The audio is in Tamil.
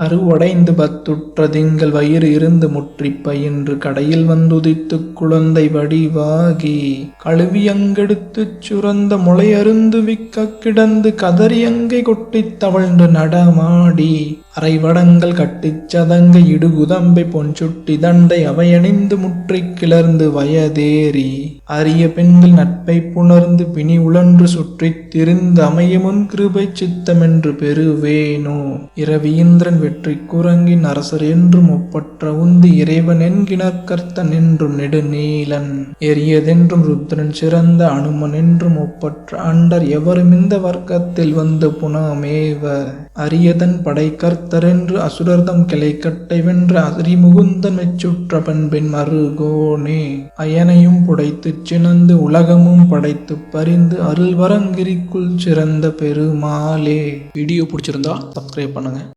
அருவடைந்து பத்துற்ற திங்கள் வயிறு இருந்து முற்றிப் பயின்று கடையில் வந்துதித்துக் குழந்தை வடிவாகி கழுவியங்கெடுத்துச் சுரந்த முளையருந்து விக்கக் கிடந்து கதறியங்கை கொட்டித் தவழ்ந்து நடமாடி அரைவடங்கள் கட்டிச் சதங்க இடுகுதம்பை பொன்சுட்டி தண்டை அவையணிந்து முற்றிக் கிளர்ந்து வயதேறி அரிய பெண்கள் நட்பை புணர்ந்து பிணி உழன்று சுற்றித் திரிந்து அமையமுன் கிருபை சித்தமென்று பெறுவேனோ? இரவீந்திரன் வெற்றி குரங்கின் அரசர் என்றும் ஒப்பற்ற உந்தி இறைவன் என்கினர் கர்த்தன் என்றும் நெடுநீலன். எரியதென்றும் ருத்ரன் சிறந்த அனுமன் என்றும் ஒப்பற்ற அண்டர் எவரும் இந்த வர்க்கத்தில் வந்து புனமேவ. அரியதன் படை கர்த்தர் என்று அசுரர்தம் கிளைக்கட்டை வென்ற அரிமுகுந்தன் மெச்சுற்ற பண்பின் மருகோனே. அயனையும் புடைத்துச் சினந்து உலகமும் படைத்துப் பறிந்து அருள்வரங்கிரிக்குள் சிறந்த பெருமாளே. வீடியோ பிடிச்சிருந்தா சப்ஸ்கிரைப் பண்ணுங்க.